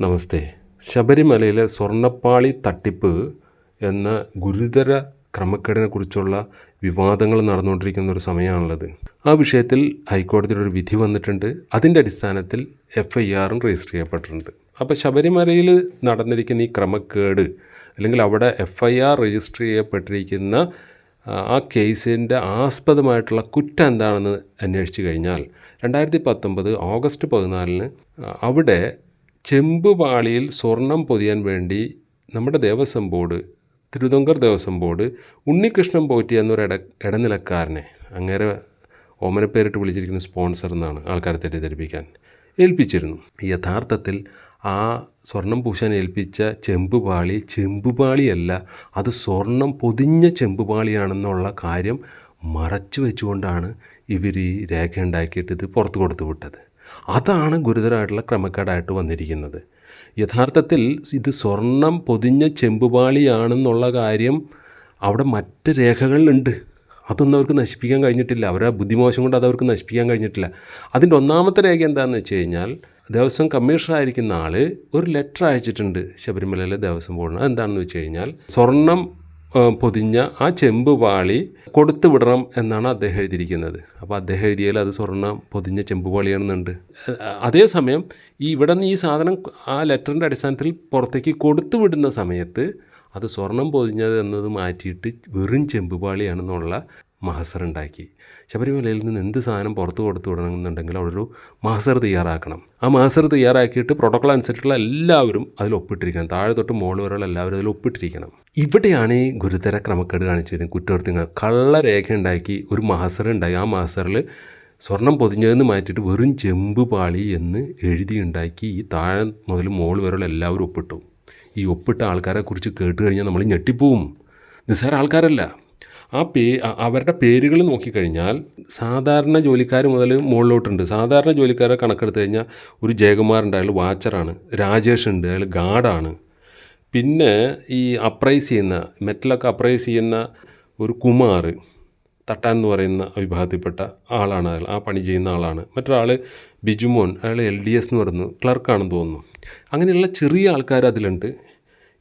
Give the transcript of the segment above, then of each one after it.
നമസ്തേ. ശബരിമലയിലെ സ്വർണപ്പാളി തട്ടിപ്പ് എന്ന ഗുരുതര ക്രമക്കേടിനെക്കുറിച്ചുള്ള വിവാദങ്ങൾ നടന്നുകൊണ്ടിരിക്കുന്ന ഒരു സമയമാണുള്ളത്. ആ വിഷയത്തിൽ ഹൈക്കോടതിയുടെ ഒരു വിധി വന്നിട്ടുണ്ട്. അതിന്റെ അടിസ്ഥാനത്തിൽ എഫ് ഐ ആറും രജിസ്റ്റർ ചെയ്യപ്പെട്ടിട്ടുണ്ട്. അപ്പോൾ ശബരിമലയിൽ നടന്നിരിക്കുന്ന ഈ ക്രമക്കേട് അല്ലെങ്കിൽ അവിടെ എഫ് ഐ ആർ രജിസ്റ്റർ ചെയ്യപ്പെട്ടിരിക്കുന്ന ആ, കേസിന്റെ ആസ്പദമായിട്ടുള്ള കുറ്റം എന്താണെന്ന് അന്വേഷിച്ചു കഴിഞ്ഞാൽ രണ്ടായിരത്തി പത്തൊമ്പത് ഓഗസ്റ്റ് പതിനാലിന് ആ, അവിടെ ചെമ്പുപാളിയിൽ സ്വർണം പൊതിയാൻ വേണ്ടി നമ്മുടെ ദേവസ്വം ബോർഡ് തിരുതങ്കർ ദേവസ്വം ബോർഡ് ഉണ്ണികൃഷ്ണൻ പോറ്റി എന്നൊരു ഇട ഇടനിലക്കാരനെ അങ്ങേരെ ഓമനപ്പേരിട്ട് വിളിച്ചിരിക്കുന്ന സ്പോൺസർ എന്നാണ് ആൾക്കാരെ തെറ്റിദ്ധരിപ്പിക്കാൻ ഏൽപ്പിച്ചിരുന്നു. യഥാർത്ഥത്തിൽ ആ സ്വർണം പൂശാൻ ഏൽപ്പിച്ച ചെമ്പുപാളി ചെമ്പുപാളിയല്ല അത് സ്വർണം പൊതിഞ്ഞ ചെമ്പുപാളിയാണെന്നുള്ള കാര്യം മറച്ചു വെച്ചുകൊണ്ടാണ് ഇവർ ഈ രേഖ ഉണ്ടാക്കിയിട്ട് ഇത് പുറത്ത് കൊടുത്തു വിട്ടത്. അതാണ് ഗുരുതരമായിട്ടുള്ള ക്രമക്കേടായിട്ട് വന്നിരിക്കുന്നത്. യഥാർത്ഥത്തിൽ ഇത് സ്വർണം പൊതിഞ്ഞ ചെമ്പുപാളിയാണെന്നുള്ള കാര്യം അവിടെ മറ്റ് രേഖകളിലുണ്ട്. അതൊന്നും അവർക്ക് നശിപ്പിക്കാൻ കഴിഞ്ഞിട്ടില്ല. അവരെ ബുദ്ധിമോശം കൊണ്ട് അത് അവർക്ക് നശിപ്പിക്കാൻ കഴിഞ്ഞിട്ടില്ല. അതിന്റെ ഒന്നാമത്തെ രേഖ എന്താണെന്ന് വെച്ച് കഴിഞ്ഞാൽ ദേവസ്വം കമ്മീഷണറായിരിക്കുന്ന ആൾ ഒരു ലെറ്റർ അയച്ചിട്ടുണ്ട് ശബരിമലയിലെ ദേവസ്വം ബോർഡിന്. അതെന്താണെന്ന് വെച്ച് കഴിഞ്ഞാൽ സ്വർണം പൊതിഞ്ഞ ആ ചെമ്പ് പാളി കൊടുത്തു വിടണം എന്നാണ് അദ്ദേഹം എഴുതിയിരിക്കുന്നത്. അപ്പോൾ അദ്ദേഹം എഴുതിയാൽ അത് സ്വർണം പൊതിഞ്ഞ ചെമ്പ് പാളിയാണെന്നുണ്ട്. അതേസമയം ഈ ഇവിടെ നിന്ന് ഈ സാധനം ആ ലെറ്ററിന്റെ അടിസ്ഥാനത്തിൽ പുറത്തേക്ക് കൊടുത്തു വിടുന്ന സമയത്ത് അത് സ്വർണം പൊതിഞ്ഞത് എന്നത് മാറ്റിയിട്ട് വെറും ചെമ്പ് പാളിയാണെന്നുള്ള മഹസർ ഉണ്ടാക്കി. ശബരിമലയിൽ നിന്ന് എന്ത് സാധനം പുറത്ത് കൊടുത്തു വിടണമെന്നുണ്ടെങ്കിൽ അവിടെ ഒരു മഹസർ തയ്യാറാക്കണം. ആ മാസർ തയ്യാറാക്കിയിട്ട് പ്രോട്ടോക്കോൾ അനുസരിച്ചുള്ള എല്ലാവരും അതിൽ ഒപ്പിട്ടിരിക്കണം. താഴെ തൊട്ട് മുകളിൽ വരെയുള്ള എല്ലാവരും അതിൽ ഒപ്പിട്ടിരിക്കണം. ഇവിടെയാണ് ഈ ഗുരുതര ക്രമക്കേട് കാണിച്ചത്. കുറ്റകൃത്യങ്ങൾ കള്ളരേഖ ഉണ്ടാക്കി ഒരു മാസർ ഉണ്ടാക്കി ആ മാസറിൽ സ്വർണം പൊതിഞ്ഞതെന്ന് മാറ്റിയിട്ട് വെറും ചെമ്പ് പാളി എന്ന് എഴുതിയുണ്ടാക്കി ഈ താഴെ മുതൽ മുകളിൽ വരെയുള്ള എല്ലാവരും ഒപ്പിട്ടു. ഈ ഒപ്പിട്ട ആൾക്കാരെ കുറിച്ച് കേട്ട് കഴിഞ്ഞാൽ നമ്മൾ ഞെട്ടിപ്പോവും. നിസ്സാര ആൾക്കാരല്ല. ആ പേ അവരുടെ പേരുകൾ നോക്കിക്കഴിഞ്ഞാൽ സാധാരണ ജോലിക്കാർ മുതൽ മുകളിലോട്ടുണ്ട്. സാധാരണ ജോലിക്കാരെ കണക്കെടുത്ത് കഴിഞ്ഞാൽ ഒരു ജയകുമാറുണ്ട് അയാൾ വാച്ചറാണ് രാജേഷ് ഉണ്ട് അയാൾ ഗാർഡാണ് പിന്നെ ഈ അപ്രൈസ് ചെയ്യുന്ന മെറ്റലൊക്കെ അപ്രൈസ് ചെയ്യുന്ന ഒരു കുമാർ തട്ടാൻ എന്ന് പറയുന്ന വിഭാഗത്തിൽപ്പെട്ട ആളാണ് അയാൾ ആ പണി ചെയ്യുന്ന ആളാണ്. മറ്റൊരാൾ ബിജുമോൻ അയാൾ എൽ ഡി എസ് എന്ന് പറയുന്നു ക്ലർക്കാണെന്ന് തോന്നുന്നു. അങ്ങനെയുള്ള ചെറിയ ആൾക്കാർ അതിലുണ്ട്.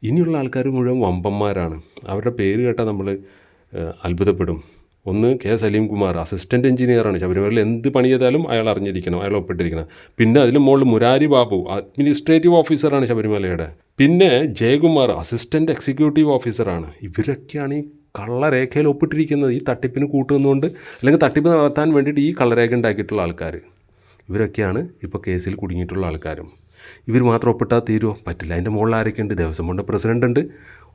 ഇനിയുള്ള ആൾക്കാർ മുഴുവൻ വമ്പന്മാരാണ്. അവരുടെ പേര് കേട്ടാൽ നമ്മൾ അത്ഭുതപ്പെടും. ഒന്ന് കെ സലീം കുമാർ അസിസ്റ്റന്റ് എഞ്ചിനീയറാണ് ശബരിമലയിൽ എന്ത് പണി ചെയ്താലും അയാൾ അറിഞ്ഞിരിക്കണം അയാൾ ഒപ്പിട്ടിരിക്കണം. പിന്നെ അതിലും മുകളിൽ മുരാരി ബാബു അഡ്മിനിസ്ട്രേറ്റീവ് ഓഫീസറാണ് ശബരിമലയുടെ. പിന്നെ ജയകുമാർ അസിസ്റ്റന്റ് എക്സിക്യൂട്ടീവ് ഓഫീസറാണ് ഇവരൊക്കെയാണ് ഈ കള്ളരേഖയിൽ ഒപ്പിട്ടിരിക്കുന്നത് ഈ തട്ടിപ്പിന് കൂട്ടുന്നതുകൊണ്ട് അല്ലെങ്കിൽ തട്ടിപ്പ് നടത്താൻ വേണ്ടിയിട്ട് ഈ കള്ളരേഖ ഉണ്ടാക്കിയിട്ടുള്ള ആൾക്കാർ. ഇവരൊക്കെയാണ് ഇപ്പോൾ കേസിൽ കുടുങ്ങിയിട്ടുള്ള ആൾക്കാരും. ഇവർ മാത്രം ഒപ്പിട്ടാൽ തീരുമോ? പറ്റില്ല. അതിന്റെ മുകളിൽ ആരൊക്കെയുണ്ട്? ദേവസ്വം ബോർഡിന്റെ പ്രസിഡന്റ് ഉണ്ട്.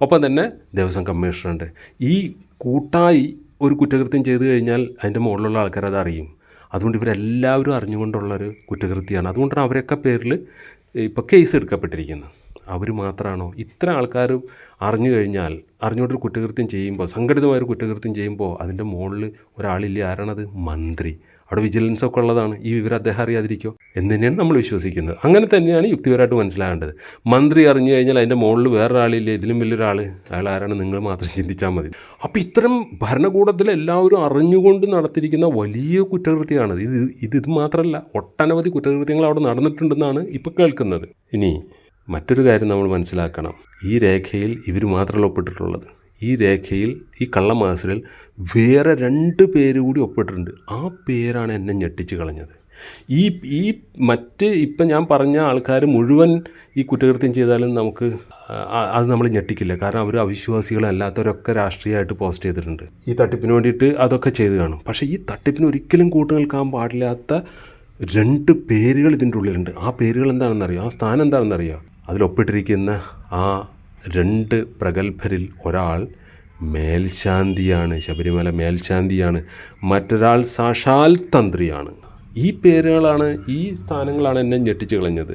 ഒപ്പം തന്നെ ദേവസ്വം കമ്മീഷണറുണ്ട്. ഈ കൂട്ടായി ഒരു കുറ്റകൃത്യം ചെയ്തു കഴിഞ്ഞാൽ അതിന്റെ മുകളിലുള്ള ആൾക്കാർ അത് അറിയും. അതുകൊണ്ട് ഇവരെല്ലാവരും അറിഞ്ഞുകൊണ്ടുള്ളൊരു കുറ്റകൃത്യമാണ്. അതുകൊണ്ടാണ് അവരൊക്കെ പേരിൽ ഇപ്പോൾ കേസ് എടുക്കപ്പെട്ടിരിക്കുന്നത്. അവർ മാത്രമാണോ? ഇത്ര ആൾക്കാരും അറിഞ്ഞു കഴിഞ്ഞാൽ അറിഞ്ഞുകൊണ്ടൊരു കുറ്റകൃത്യം ചെയ്യുമ്പോൾ സംഘടിതമായൊരു കുറ്റകൃത്യം ചെയ്യുമ്പോൾ അതിന്റെ മുകളിൽ ഒരാളില്ല? ആരാണത്? മന്ത്രി. അവിടെ വിജിലൻസ് ഒക്കെ ഉള്ളതാണ്. ഈ വിവരം അദ്ദേഹം അറിയാതിരിക്കോ? എന്ന് തന്നെയാണ് നമ്മൾ വിശ്വസിക്കുന്നത്. അങ്ങനെ തന്നെയാണ് യുക്തിപരമായിട്ട് മനസ്സിലാകേണ്ടത്. മന്ത്രി അറിഞ്ഞു കഴിഞ്ഞാൽ അതിന്റെ മുകളിൽ വേറൊരാളില്ല? ഇതിലും വലിയൊരാൾ അയാൾ ആരാണ് നിങ്ങൾ മാത്രം ചിന്തിച്ചാൽ മതി. അപ്പോൾ ഇത്തരം ഭരണകൂടത്തിൽ എല്ലാവരും അറിഞ്ഞുകൊണ്ട് നടത്തിയിരിക്കുന്ന വലിയ കുറ്റകൃത്യമാണ് ഇത് ഇത് ഇത് മാത്രമല്ല ഒട്ടനവധി കുറ്റകൃത്യങ്ങൾ അവിടെ നടന്നിട്ടുണ്ടെന്നാണ് ഇപ്പോൾ കേൾക്കുന്നത്. ഇനി മറ്റൊരു കാര്യം നമ്മൾ മനസ്സിലാക്കണം. ഈ രേഖയിൽ ഇവർ മാത്രമല്ല ഒപ്പിട്ടിട്ടുള്ളത്. ഈ രേഖയിൽ ഈ കള്ളമാസിലിൽ വേറെ രണ്ട് പേര് കൂടി ഒപ്പിട്ടിട്ടുണ്ട്. ആ പേരാണ് എന്നെ ഞെട്ടിച്ച് കളഞ്ഞത്. ഈ ഈ മറ്റ് ഇപ്പം ഞാൻ പറഞ്ഞ ആൾക്കാർ മുഴുവൻ ഈ കുറ്റകൃത്യം ചെയ്താലും നമുക്ക് അത് നമ്മൾ ഞെട്ടിക്കില്ല. കാരണം അവർ അവിശ്വാസികളല്ലാത്തവരൊക്കെ രാഷ്ട്രീയമായിട്ട് പോസ്റ്റ് ചെയ്തിട്ടുണ്ട്. ഈ തട്ടിപ്പിന് വേണ്ടിയിട്ട് അതൊക്കെ ചെയ്ത് കാണും. പക്ഷേ ഈ തട്ടിപ്പിന് ഒരിക്കലും കൂട്ടു നിൽക്കാൻ പാടില്ലാത്ത രണ്ട് പേരുകൾ ഇതിന്റെ ഉള്ളിലുണ്ട്. ആ പേരുകൾ എന്താണെന്നറിയോ? ആ സ്ഥാനം എന്താണെന്നറിയോ? അതിലൊപ്പിട്ടിരിക്കുന്ന ആ രണ്ട് പ്രഗത്ഭരിൽ ഒരാൾ മേൽശാന്തിയാണ് ശബരിമല മേൽശാന്തിയാണ്. മറ്റൊരാൾ സാക്ഷാൽ തന്ത്രിയാണ്. ഈ പേരുകളാണ് ഈ സ്ഥാനങ്ങളാണ് എന്നെ ഞെട്ടിച്ചു കളഞ്ഞത്.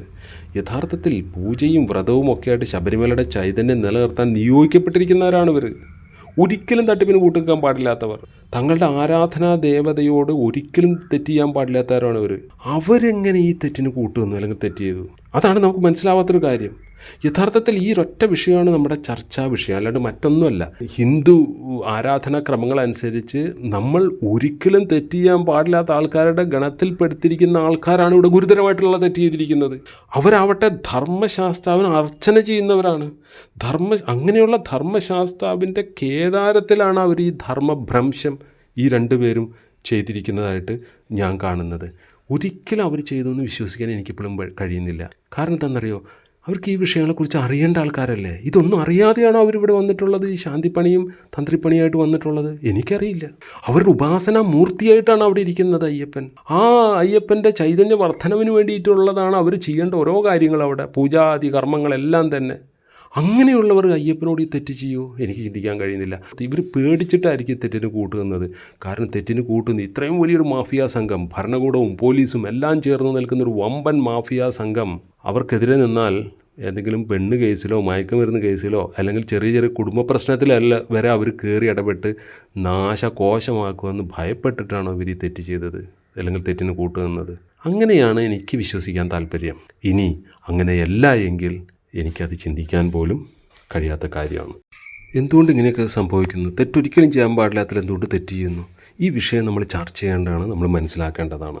യഥാർത്ഥത്തിൽ പൂജയും വ്രതവും ഒക്കെ ആയിട്ട് ശബരിമലയുടെ ചൈതന്യം നിലനിർത്താൻ നിയോഗിക്കപ്പെട്ടിരിക്കുന്നവരാണ് ഇവർ ഒരിക്കലും തട്ടിപ്പിന് കൂട്ടുക്കാൻ പാടില്ലാത്തവർ. തങ്ങളുടെ ആരാധനാ ദേവതയോട് ഒരിക്കലും തെറ്റ് ചെയ്യാൻ പാടില്ലാത്തവരാണ് ഇവർ അവരെങ്ങനെ ഈ തെറ്റിന് കൂട്ടുവന്നു അല്ലെങ്കിൽ തെറ്റ് ചെയ്തു? അതാണ് നമുക്ക് മനസ്സിലാവാത്തൊരു കാര്യം. യഥാർത്ഥത്തിൽ ഈ ഒറ്റ വിഷയമാണ് നമ്മുടെ ചർച്ചാ വിഷയം അല്ലാണ്ട് മറ്റൊന്നുമല്ല. ഹിന്ദു ആരാധനാക്രമങ്ങൾ അനുസരിച്ച് നമ്മൾ ഒരിക്കലും തെറ്റ് ചെയ്യാൻ പാടില്ലാത്ത ആൾക്കാരുടെ ഗണത്തിൽപ്പെടുത്തിയിരിക്കുന്ന ആൾക്കാരാണ് ഇവിടെ ഗുരുതരമായിട്ടുള്ള തെറ്റ് ചെയ്തിരിക്കുന്നത്. അവരാവട്ടെ ധർമ്മശാസ്താവിന് അർച്ചന ചെയ്യുന്നവരാണ്. ധർമ്മ അങ്ങനെയുള്ള ധർമ്മശാസ്താവിന്റെ കേദാരത്തിലാണ് അവർ ഈ ധർമ്മഭ്രംശം ഈ രണ്ടുപേരും ചെയ്തിരിക്കുന്നതായിട്ട് ഞാൻ കാണുന്നത്. ഒരിക്കലും അവർ ചെയ്തു എന്ന് വിശ്വസിക്കാൻ എനിക്കിപ്പോഴും കഴിയുന്നില്ല. കാരണം എന്താണെന്നറിയോ? അവർക്ക് ഈ വിഷയങ്ങളെക്കുറിച്ച് അറിയേണ്ട ആൾക്കാരല്ലേ? ഇതൊന്നും അറിയാതെയാണോ അവരിവിടെ വന്നിട്ടുള്ളത്? ഈ ശാന്തിപ്പണിയും തന്ത്രിപ്പണിയായിട്ട് വന്നിട്ടുള്ളത്? എനിക്കറിയില്ല. അവരുടെ ഉപാസന മൂർത്തിയായിട്ടാണ് അവിടെ ഇരിക്കുന്നത് അയ്യപ്പൻ. ആ അയ്യപ്പന്റെ ചൈതന്യ വർധനവിന് വേണ്ടിയിട്ടുള്ളതാണ് അവർ ചെയ്യേണ്ട ഓരോ കാര്യങ്ങൾ അവിടെ. പൂജാതി കർമ്മങ്ങളെല്ലാം തന്നെ. അങ്ങനെയുള്ളവർ അയ്യപ്പനോട് ഈ തെറ്റ് ചെയ്യുമോ എനിക്ക് ചിന്തിക്കാൻ കഴിയുന്നില്ല. ഇവർ പേടിച്ചിട്ടായിരിക്കും തെറ്റിന് കൂട്ടുന്നത് കാരണം തെറ്റിന് കൂട്ടുന്ന ഇത്രയും വലിയൊരു മാഫിയ സംഘം ഭരണകൂടവും പോലീസും എല്ലാം ചേർന്ന് നിൽക്കുന്ന ഒരു വമ്പൻ മാഫിയ സംഘം അവർക്കെതിരെ നിന്നാൽ ഏതെങ്കിലും പെണ്ണ് കേസിലോ മയക്കുമരുന്ന് കേസിലോ അല്ലെങ്കിൽ ചെറിയ ചെറിയ കുടുംബ പ്രശ്നത്തിലല്ല വരെ അവർ കയറി ഇടപെട്ട് നാശകോശമാക്കുമെന്ന് ഭയപ്പെട്ടിട്ടാണോ ഇവർ ഈ തെറ്റ് ചെയ്തത്? അല്ലെങ്കിൽ തെറ്റിന് കൂട്ടുന്നത് അങ്ങനെയാണ് എനിക്ക് വിശ്വസിക്കാൻ താല്പര്യം. ഇനി അങ്ങനെയല്ല എങ്കിൽ എനിക്കത് ചിന്തിക്കാൻ പോലും കഴിയാത്ത കാര്യമാണ്. എന്തുകൊണ്ട് ഇങ്ങനെയൊക്കെ സംഭവിക്കുന്നു? തെറ്റൊരിക്കലും ചെയ്യാൻ പാടില്ലാത്തതിൽ എന്തുകൊണ്ട് തെറ്റ് ചെയ്യുന്നു? ഈ വിഷയം നമ്മൾ ചർച്ച ചെയ്യേണ്ടതാണ് നമ്മൾ മനസ്സിലാക്കേണ്ടതാണ്.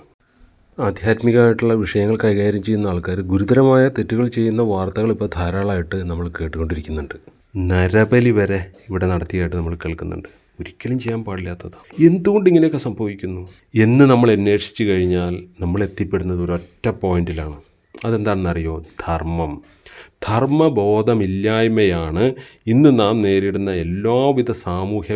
ആധ്യാത്മികമായിട്ടുള്ള വിഷയങ്ങൾ കൈകാര്യം ചെയ്യുന്ന ആൾക്കാർ ഗുരുതരമായ തെറ്റുകൾ ചെയ്യുന്ന വാർത്തകൾ ഇപ്പോൾ ധാരാളമായിട്ട് നമ്മൾ കേട്ടുകൊണ്ടിരിക്കുന്നുണ്ട്. നരബലി വരെ ഇവിടെ നടത്തിയായിട്ട് നമ്മൾ കേൾക്കുന്നുണ്ട്. ഒരിക്കലും ചെയ്യാൻ പാടില്ലാത്തതാണ് എന്തുകൊണ്ട് ഇങ്ങനെയൊക്കെ സംഭവിക്കുന്നു? എന്ന് നമ്മൾ അന്വേഷിച്ച് കഴിഞ്ഞാൽ നമ്മൾ എത്തിപ്പെടുന്നത് ഒരൊറ്റ പോയിന്റിലാണ്. അതെന്താണെന്നറിയോ? ധർമ്മം. ധർമ്മബോധമില്ലായ്മയാണ് ഇന്ന് നാം നേരിടുന്ന എല്ലാവിധ സാമൂഹ്യ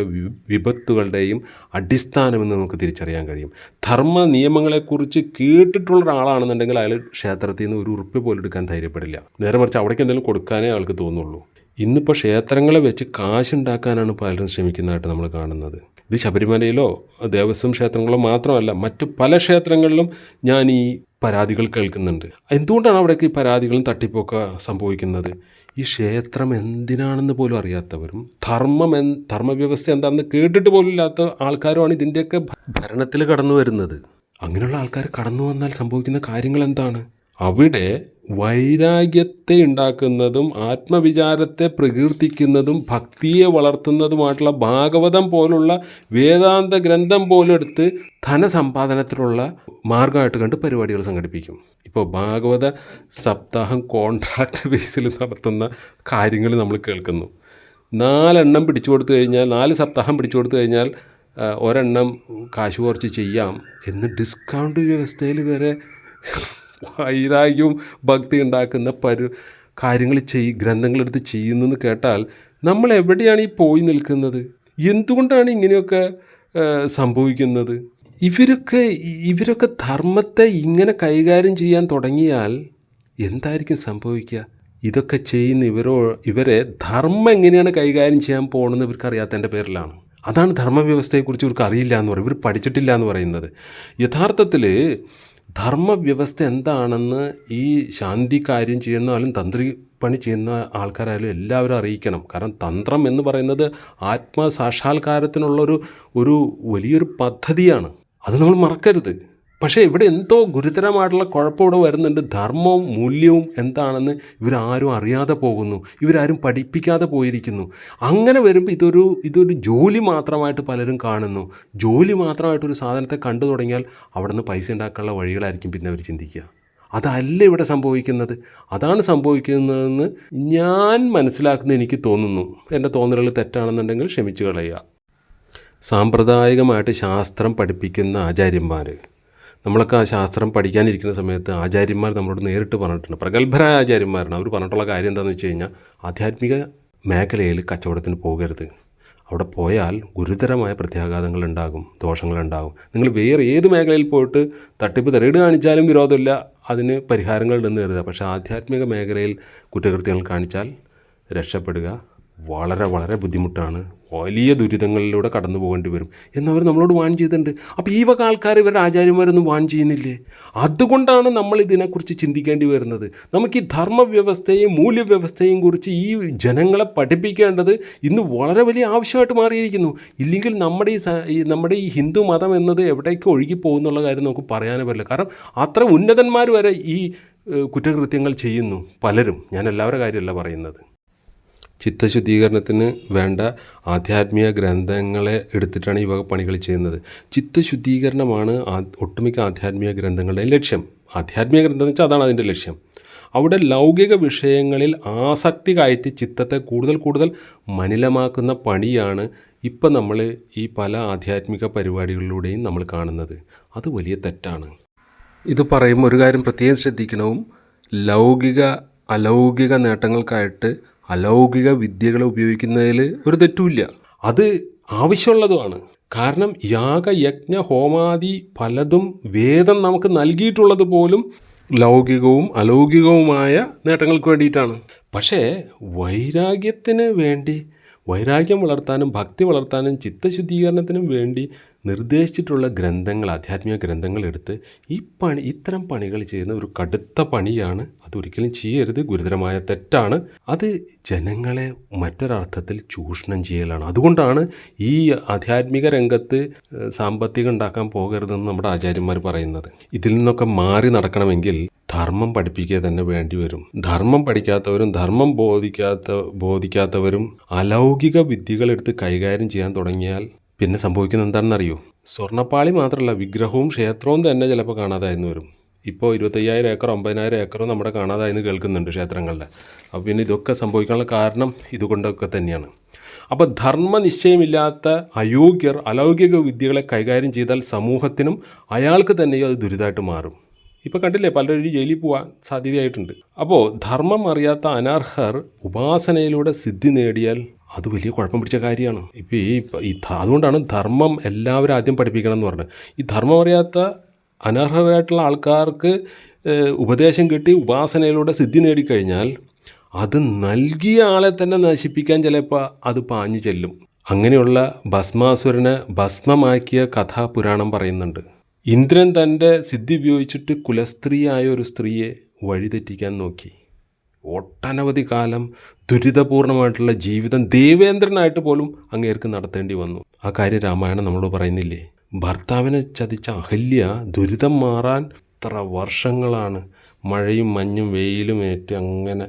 വിപത്തുകളുടെയും അടിസ്ഥാനമെന്ന് നമുക്ക് തിരിച്ചറിയാൻ കഴിയും. ധർമ്മ നിയമങ്ങളെക്കുറിച്ച് കേട്ടിട്ടുള്ള ഒരാളാണെന്നുണ്ടെങ്കിൽ അയാൾ ക്ഷേത്രത്തിൽ നിന്ന് ഒരു ഉറുപ്പ് പോലും എടുക്കാൻ ധൈര്യപ്പെടില്ല. നേരെ മറിച്ച് അവിടേക്ക് എന്തെങ്കിലും കൊടുക്കാനേ അയാൾക്ക് തോന്നുള്ളൂ. ഇന്നിപ്പോൾ ക്ഷേത്രങ്ങളെ വെച്ച് കാശുണ്ടാക്കാനാണ് പലരും ശ്രമിക്കുന്നതായിട്ട് നമ്മൾ കാണുന്നത്. ഇത് ശബരിമലയിലോ ദേവസ്വം ക്ഷേത്രങ്ങളോ മാത്രമല്ല മറ്റു പല ക്ഷേത്രങ്ങളിലും ഞാൻ ഈ പരാതികൾ കേൾക്കുന്നുണ്ട്. എന്തുകൊണ്ടാണ് അവിടേക്ക് ഈ പരാതികളും തട്ടിപ്പൊക്കെ സംഭവിക്കുന്നത്? ഈ ക്ഷേത്രം എന്തിനാണെന്ന് പോലും അറിയാത്തവരും ധർമ്മം എൻ ധർമ്മവ്യവസ്ഥ എന്താണെന്ന് കേട്ടിട്ട് പോലും ഇല്ലാത്ത ആൾക്കാരുമാണ് ഇതിന്റെയൊക്കെ ഭരണത്തിൽ കടന്നു വരുന്നത് അങ്ങനെയുള്ള ആൾക്കാർ കടന്നു വന്നാൽ സംഭവിക്കുന്ന കാര്യങ്ങൾ എന്താണ് അവിടെ വൈരാഗ്യത്തെ ഉണ്ടാക്കുന്നതും ആത്മവിചാരത്തെ പ്രകീർത്തിക്കുന്നതും ഭക്തിയെ വളർത്തുന്നതുമായിട്ടുള്ള ഭാഗവതം പോലുള്ള വേദാന്ത ഗ്രന്ഥം പോലെടുത്ത് ധനസമ്പാദനത്തിലുള്ള മാർഗമായിട്ട് കണ്ട് പരിപാടികൾ സംഘടിപ്പിക്കും. ഇപ്പോൾ ഭാഗവത സപ്താഹം കോൺട്രാക്ട് ബേസിൽ നടത്തുന്ന കാര്യങ്ങൾ നമ്മൾ കേൾക്കുന്നു. നാലെണ്ണം പിടിച്ചു കൊടുത്തു കഴിഞ്ഞാൽ നാല് സപ്താഹം പിടിച്ചു കൊടുത്തു കഴിഞ്ഞാൽ ഒരെണ്ണം കാശ് കുറച്ച് ചെയ്യാം എന്ന് ഡിസ്കൗണ്ട് വ്യവസ്ഥയിൽ വരെ വൈരാഗ്യവും ഭക്തി ഉണ്ടാക്കുന്ന പരു കാര്യങ്ങൾ ചെയ് ഗ്രന്ഥങ്ങളെടുത്ത് ചെയ്യുന്നെന്ന് കേട്ടാൽ നമ്മൾ എവിടെയാണ് ഈ പോയി നിൽക്കുന്നത്? എന്തുകൊണ്ടാണ് ഇങ്ങനെയൊക്കെ സംഭവിക്കുന്നത്? ഇവരൊക്കെ ഇവരൊക്കെ ധർമ്മത്തെ ഇങ്ങനെ കൈകാര്യം ചെയ്യാൻ തുടങ്ങിയാൽ എന്തായിരിക്കും സംഭവിക്കുക? ഇതൊക്കെ ചെയ്യുന്ന ഇവരോ ഇവരെ ധർമ്മം എങ്ങനെയാണ് കൈകാര്യം ചെയ്യാൻ പോകണമെന്ന് ഇവർക്ക് അറിയാത്തതിന്റെ പേരിലാണ്. അതാണ് ധർമ്മവ്യവസ്ഥയെക്കുറിച്ച് ഇവർക്ക് അറിയില്ല എന്ന് പറയും. ഇവർ പഠിച്ചിട്ടില്ല എന്ന് പറയുന്നത്. യഥാർത്ഥത്തിൽ ധർമ്മവ്യവസ്ഥ എന്താണെന്ന് ഈ ശാന്തി കാര്യം ചെയ്യുന്നാലും തന്ത്രി പണി ചെയ്യുന്ന ആൾക്കാരായാലും എല്ലാവരും അറിയിക്കണം. കാരണം തന്ത്രം എന്ന് പറയുന്നത് ആത്മസാക്ഷാത്കാരത്തിനുള്ളൊരു ഒരു വലിയൊരു പദ്ധതിയാണ്. അത് നമ്മൾ മറക്കരുത്. പക്ഷേ ഇവിടെ എന്തോ ഗുരുതരമായിട്ടുള്ള കുഴപ്പം ഇവിടെ വരുന്നുണ്ട്. ധർമ്മവും മൂല്യവും എന്താണെന്ന് ഇവരാരും അറിയാതെ പോകുന്നു. ഇവരാരും പഠിപ്പിക്കാതെ പോയിരിക്കുന്നു. അങ്ങനെ വരുമ്പോൾ ഇതൊരു ഇതൊരു ജോലി മാത്രമായിട്ട് പലരും കാണുന്നു. ജോലി മാത്രമായിട്ട് ഒരു സാധനത്തെ കണ്ടു തുടങ്ങിയാൽ അവിടെ നിന്ന് പൈസ ഉണ്ടാക്കാനുള്ള വഴികളായിരിക്കും പിന്നെ അവർ ചിന്തിക്കുക. അതല്ല ഇവിടെ സംഭവിക്കുന്നത്. അതാണ് സംഭവിക്കുന്നതെന്ന് ഞാൻ മനസ്സിലാക്കുന്ന എനിക്ക് തോന്നുന്നു. എന്റെ തോന്നലുകൾ തെറ്റാണെന്നുണ്ടെങ്കിൽ ക്ഷമിച്ചു കളയുക. സാമ്പ്രദായികമായിട്ട് ശാസ്ത്രം പഠിപ്പിക്കുന്ന ആചാര്യന്മാർ നമ്മളൊക്കെ ആ ശാസ്ത്രം പഠിക്കാനിരിക്കുന്ന സമയത്ത് ആചാര്യന്മാർ നമ്മളോട് നേരിട്ട് പറഞ്ഞിട്ടുണ്ട്. പ്രഗത്ഭരായ ആചാര്യന്മാരാണ്. അവർ പറഞ്ഞിട്ടുള്ള കാര്യം എന്താണെന്ന് വെച്ച് കഴിഞ്ഞാൽ ആധ്യാത്മിക മേഖലയിൽ കച്ചവടത്തിന് പോകരുത്. അവിടെ പോയാൽ ഗുരുതരമായ പ്രത്യാഘാതങ്ങൾ ഉണ്ടാകും ദോഷങ്ങളുണ്ടാകും. നിങ്ങൾ വേറെ ഏത് മേഖലയിൽ പോയിട്ട് തട്ടിപ്പ് തെരയിട് കാണിച്ചാലും വിരോധമില്ല അതിന് പരിഹാരങ്ങളുണ്ടെന്ന് കരുതുക. പക്ഷേ ആധ്യാത്മിക മേഖലയിൽ കുറ്റകൃത്യങ്ങൾ കാണിച്ചാൽ രക്ഷപ്പെടുക വളരെ വളരെ ബുദ്ധിമുട്ടാണ്. വലിയ ദുരിതങ്ങളിലൂടെ കടന്നു പോകേണ്ടി വരും. എന്നവർ നമ്മളോട് വാൺ ചെയ്തിട്ടുണ്ട്. അപ്പോൾ ഈ വക ആൾക്കാർ ഇവരുടെ ആചാര്യന്മാരൊന്നും വാൺ ചെയ്യുന്നില്ലേ? അതുകൊണ്ടാണ് നമ്മൾ ഇതിനെക്കുറിച്ച് ചിന്തിക്കേണ്ടി വരുന്നത്. നമുക്ക് ഈ ധർമ്മവ്യവസ്ഥയും മൂല്യവ്യവസ്ഥയും കുറിച്ച് ഈ ജനങ്ങളെ പഠിപ്പിക്കേണ്ടത് ഇന്ന് വളരെ വലിയ ആവശ്യമായിട്ട് മാറിയിരിക്കുന്നു. ഇല്ലെങ്കിൽ നമ്മുടെ ഈ നമ്മുടെ ഈ ഹിന്ദു മതം എന്നത് എവിടേക്ക് ഒഴുകി പോകുന്നുള്ള കാര്യം നമുക്ക് പറയാനേ പറ്റില്ല. കാരണം അത്ര ഉന്നതന്മാർ വരെ ഈ കുറ്റകൃത്യങ്ങൾ ചെയ്യുന്നു. പലരും. ഞാൻ എല്ലാവരുടെ കാര്യമല്ല പറയുന്നത്. ചിത്തശുദ്ധീകരണത്തിന് വേണ്ട ആധ്യാത്മിക ഗ്രന്ഥങ്ങളെ എടുത്തിട്ടാണ് ഈ വക പണികൾ ചെയ്യുന്നത്. ചിത്തശുദ്ധീകരണമാണ് ഒട്ടുമിക്ക ആധ്യാത്മിക ഗ്രന്ഥങ്ങളുടെ ലക്ഷ്യം. ആധ്യാത്മിക ഗ്രന്ഥം എന്ന് വെച്ചാൽ അതാണ് അതിന്റെ ലക്ഷ്യം. അവിടെ ലൗകിക വിഷയങ്ങളിൽ ആസക്തി കയറ്റി ചിത്തത്തെ കൂടുതൽ കൂടുതൽ മനിലമാക്കുന്ന പണിയാണ് ഇപ്പം നമ്മൾ ഈ പല ആധ്യാത്മിക പരിപാടികളിലൂടെയും നമ്മൾ കാണുന്നത്. അത് വലിയ തെറ്റാണ്. ഇത് പറയുമ്പോൾ ഒരു കാര്യം പ്രത്യേകം ശ്രദ്ധിക്കണവും. ലൗകിക അലൗകിക നേട്ടങ്ങൾക്കായിട്ട് അലൗകിക വിദ്യകളെ ഉപയോഗിക്കുന്നതിൽ ഒരു തെറ്റുമില്ല. അത് ആവശ്യമുള്ളതുമാണ്. കാരണം യാഗ യജ്ഞ ഹോമാദി പലതും വേദം നമുക്ക് നൽകിയിട്ടുള്ളത് പോലും ലൗകികവും അലൗകികവുമായ നേട്ടങ്ങൾക്ക് വേണ്ടിയിട്ടാണ്. പക്ഷേ വൈരാഗ്യത്തിന് വേണ്ടി വൈരാഗ്യം വളർത്താനും ഭക്തി വളർത്താനും ചിത്തശുദ്ധീകരണത്തിനും വേണ്ടി നിർദ്ദേശിച്ചിട്ടുള്ള ഗ്രന്ഥങ്ങൾ ആധ്യാത്മിക ഗ്രന്ഥങ്ങൾ എടുത്ത് ഈ പണി ഇത്തരം പണികൾ ചെയ്യുന്ന ഒരു കടുത്ത പണിയാണ്. അതൊരിക്കലും ചെയ്യരുത്. ഗുരുതരമായ തെറ്റാണ്. അത് ജനങ്ങളെ മറ്റൊരർത്ഥത്തിൽ ചൂഷണം ചെയ്യലാണ്. അതുകൊണ്ടാണ് ഈ ആധ്യാത്മിക രംഗത്ത് സാമ്പത്തികം ഉണ്ടാക്കാൻ പോകരുതെന്ന് നമ്മുടെ ആചാര്യന്മാർ പറയുന്നത്. ഇതിൽ നിന്നൊക്കെ മാറി നടക്കണമെങ്കിൽ ധർമ്മം പഠിപ്പിക്കുക തന്നെ വേണ്ടി വരും. ധർമ്മം പഠിക്കാത്തവരും ധർമ്മം ബോധിക്കാത്ത ബോധിക്കാത്തവരും അലൗകിക വിദ്യകളെടുത്ത് കൈകാര്യം ചെയ്യാൻ തുടങ്ങിയാൽ പിന്നെ സംഭവിക്കുന്നത് എന്താണെന്നറിയോ സ്വർണപ്പാളി മാത്രമല്ല വിഗ്രഹവും ക്ഷേത്രവും തന്നെ ചിലപ്പോൾ കാണാതായിരുന്നു വരും. ഇപ്പോൾ ഇരുപത്തയ്യായിരം ഏക്കറോ അമ്പതിനായിരം ഏക്കറും നമ്മുടെ കാണാതായെന്ന് കേൾക്കുന്നുണ്ട് ക്ഷേത്രങ്ങളിൽ അപ്പോൾ പിന്നെ ഇതൊക്കെ സംഭവിക്കാനുള്ള കാരണം ഇതുകൊണ്ടൊക്കെ തന്നെയാണ്. അപ്പോൾ ധർമ്മനിശ്ചയമില്ലാത്ത അയോഗ്യർ അലൗകിക വിദ്യകളെ കൈകാര്യം ചെയ്താൽ സമൂഹത്തിനും അയാൾക്ക് തന്നെയും അത് ദുരിതമായിട്ട് മാറും. ഇപ്പോൾ കണ്ടില്ലേ പലരും ജയിലിൽ പോകാൻ സാധ്യതയായിട്ടുണ്ട്. അപ്പോൾ ധർമ്മം അറിയാത്ത അനർഹർ ഉപാസനയിലൂടെ സിദ്ധി നേടിയാൽ അത് വലിയ കുഴപ്പം പിടിച്ച കാര്യമാണ്. ഇപ്പോൾ ഈ ഈ അതുകൊണ്ടാണ് ധർമ്മം എല്ലാവരും ആദ്യം പഠിപ്പിക്കണം എന്ന് പറഞ്ഞത്. ഈ ധർമ്മം അറിയാത്ത അനർഹരായിട്ടുള്ള ആൾക്കാർക്ക് ഉപദേശം കിട്ടി ഉപാസനയിലൂടെ സിദ്ധി നേടിക്കഴിഞ്ഞാൽ അത് നൽകിയ ആളെ തന്നെ നശിപ്പിക്കാൻ ചിലപ്പോൾ അത് പാഞ്ഞു ചെല്ലും. അങ്ങനെയുള്ള ഭസ്മാസുരനെ ഭസ്മമാക്കിയ കഥാപുരാണം പറയുന്നുണ്ട്. ഇന്ദ്രൻ തന്റെ സിദ്ധി ഉപയോഗിച്ചിട്ട് കുലസ്ത്രീയായ ഒരു സ്ത്രീയെ വഴിതെറ്റിക്കാൻ നോക്കി. ഒട്ടനവധി കാലം ദുരിതപൂർണമായിട്ടുള്ള ജീവിതം ദേവേന്ദ്രനായിട്ട് പോലും അങ്ങേർക്ക് നടത്തേണ്ടി വന്നു. ആ കാര്യം രാമായണം നമ്മളോട് പറയുന്നില്ലേ? ഭർത്താവിനെ ചതിച്ച അഹല്യ ദുരിതം മാറാൻ ഇത്ര വർഷങ്ങളാണ് മഴയും മഞ്ഞും വെയിലും ഏറ്റ് അങ്ങനെ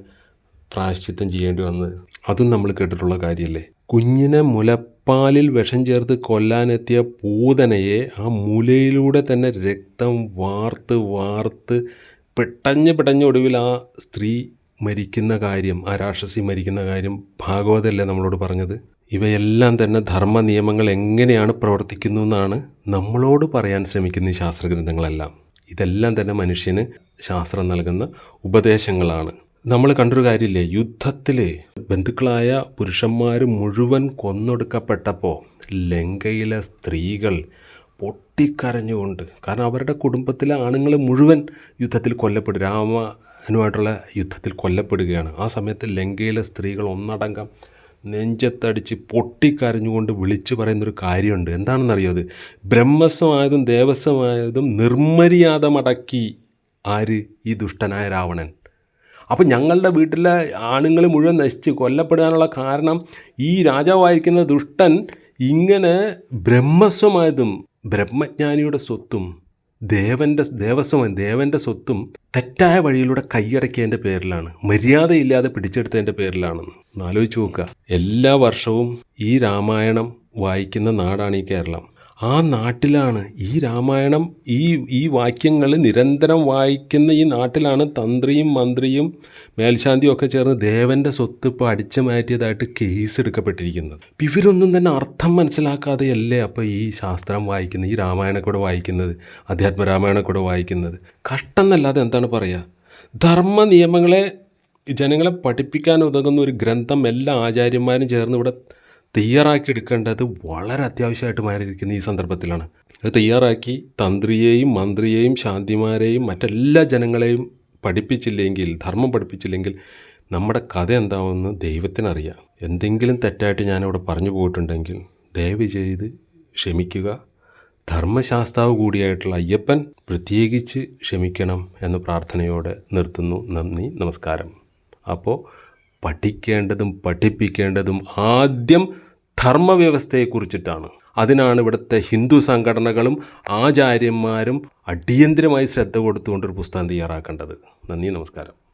പ്രായശ്ചിത്തം ചെയ്യേണ്ടി വന്നത്. അതും നമ്മൾ കേട്ടിട്ടുള്ള കാര്യമല്ലേ കുഞ്ഞിനെ മുലപ്പാലിൽ വിഷം ചേർത്ത് കൊല്ലാനെത്തിയ പൂതനയെ ആ മുലയിലൂടെ തന്നെ രക്തം വാർത്ത് വാർത്ത് പെട്ടഞ്ഞ് പെട്ടഞ്ഞ് ഒടുവിൽ ആ സ്ത്രീ മരിക്കുന്ന കാര്യം ആ രാക്ഷസി മരിക്കുന്ന കാര്യം ഭാഗവതല്ലേ നമ്മളോട് പറഞ്ഞത്? ഇവയെല്ലാം തന്നെ ധർമ്മ നിയമങ്ങൾ എങ്ങനെയാണ് പ്രവർത്തിക്കുന്നു എന്നാണ് നമ്മളോട് പറയാൻ ശ്രമിക്കുന്ന ഈ ശാസ്ത്രഗ്രന്ഥങ്ങളെല്ലാം. ഇതെല്ലാം തന്നെ മനുഷ്യന് ശാസ്ത്രം നൽകുന്ന ഉപദേശങ്ങളാണ്. നമ്മൾ കണ്ടൊരു കാര്യമില്ലേ? യുദ്ധത്തിൽ ബന്ധുക്കളായ പുരുഷന്മാർ മുഴുവൻ കൊന്നൊടുക്കപ്പെട്ടപ്പോൾ ലങ്കയിലെ സ്ത്രീകൾ പൊട്ടിക്കരഞ്ഞുകൊണ്ട് കാരണം അവരുടെ കുടുംബത്തിലെ ആണുങ്ങൾ മുഴുവൻ യുദ്ധത്തിൽ കൊല്ലപ്പെടും. രാമനുമായിട്ടുള്ള യുദ്ധത്തിൽ കൊല്ലപ്പെടുകയാണ്. ആ സമയത്ത് ലങ്കയിലെ സ്ത്രീകൾ ഒന്നടങ്കം നെഞ്ചത്തടിച്ച് പൊട്ടിക്കരഞ്ഞുകൊണ്ട് വിളിച്ചു പറയുന്നൊരു കാര്യമുണ്ട്. എന്താണെന്നറിയോ അത്? ബ്രഹ്മസ്വമായതും ദേവസ്വമായതും നിർമര്യാദമടക്കി ആര്? ഈ ദുഷ്ടനായ രാവണൻ. അപ്പോൾ ഞങ്ങളുടെ വീട്ടിലെ ആണുങ്ങൾ മുഴുവൻ നശിച്ച് കൊല്ലപ്പെടാനുള്ള കാരണം ഈ രാജാവായിരിക്കുന്ന ദുഷ്ടൻ ഇങ്ങനെ ബ്രഹ്മസ്വമായതും ബ്രഹ്മജ്ഞാനിയുടെ സ്വത്തും ദേവന്റെ ദേവസ്വം ദേവന്റെ സ്വത്തും തെറ്റായ വഴിയിലൂടെ കൈയടക്കിയതിന്റെ പേരിലാണ്. മര്യാദയില്ലാതെ പിടിച്ചെടുത്തതിന്റെ പേരിലാണെന്ന്. ആലോചിച്ച് നോക്കുക. എല്ലാ വർഷവും ഈ രാമായണം വായിക്കുന്ന നാടാണ് ഈ കേരളം. ആ നാട്ടിലാണ് ഈ രാമായണം ഈ ഈ വാക്യങ്ങൾ നിരന്തരം വായിക്കുന്ന ഈ നാട്ടിലാണ് തന്ത്രിയും മന്ത്രിയും മേൽശാന്തിയും ഒക്കെ ചേർന്ന് ദേവന്റെ സ്വത്ത് ഇപ്പോൾ അടിച്ചു മാറ്റിയതായിട്ട് കേസ് എടുക്കപ്പെട്ടിരിക്കുന്നത്. ഇവരൊന്നും തന്നെ അർത്ഥം മനസ്സിലാക്കാതെയല്ലേ അപ്പോൾ ഈ ശാസ്ത്രം വായിക്കുന്നത് ഈ രാമായണക്കൂടെ വായിക്കുന്നത് അധ്യാത്മ രാമായണക്കൂടെ വായിക്കുന്നത്? കഷ്ടം എന്നല്ലാതെ എന്താണ് പറയുക ധർമ്മ നിയമങ്ങളെ ജനങ്ങളെ പഠിപ്പിക്കാൻ ഉതകുന്ന ഒരു ഗ്രന്ഥം എല്ലാ ആചാര്യന്മാരും ചേർന്ന് ഇവിടെ തയ്യാറാക്കി എടുക്കേണ്ടത് വളരെ അത്യാവശ്യമായിട്ട് മാറിയിരിക്കുന്ന ഈ സന്ദർഭത്തിലാണ്. അത് തയ്യാറാക്കി തന്ത്രിയെയും മന്ത്രിയെയും ശാന്തിമാരെയും മറ്റെല്ലാ ജനങ്ങളെയും പഠിപ്പിച്ചില്ലെങ്കിൽ ധർമ്മം പഠിപ്പിച്ചില്ലെങ്കിൽ നമ്മുടെ കഥ എന്താവുമെന്ന് ദൈവത്തിനറിയാം. എന്തെങ്കിലും തെറ്റായിട്ട് ഞാനിവിടെ പറഞ്ഞു പോയിട്ടുണ്ടെങ്കിൽ ദയവ് ചെയ്ത് ക്ഷമിക്കുക. ധർമ്മശാസ്താവ് കൂടിയായിട്ടുള്ള അയ്യപ്പൻ പ്രത്യേകിച്ച് ക്ഷമിക്കണം എന്ന പ്രാർത്ഥനയോടെ നിർത്തുന്നു. നന്ദി നമസ്കാരം. അപ്പോൾ പഠിക്കേണ്ടതും പഠിപ്പിക്കേണ്ടതും ആദ്യം ധർമ്മവ്യവസ്ഥയെക്കുറിച്ചിട്ടാണ്. അതിനാണ് ഇവിടുത്തെ ഹിന്ദു സംഘടനകളും ആചാര്യന്മാരും അടിയന്തിരമായി ശ്രദ്ധ കൊടുത്തുകൊണ്ടൊരു പുസ്തകം തയ്യാറാക്കേണ്ടത്. നന്ദി നമസ്കാരം.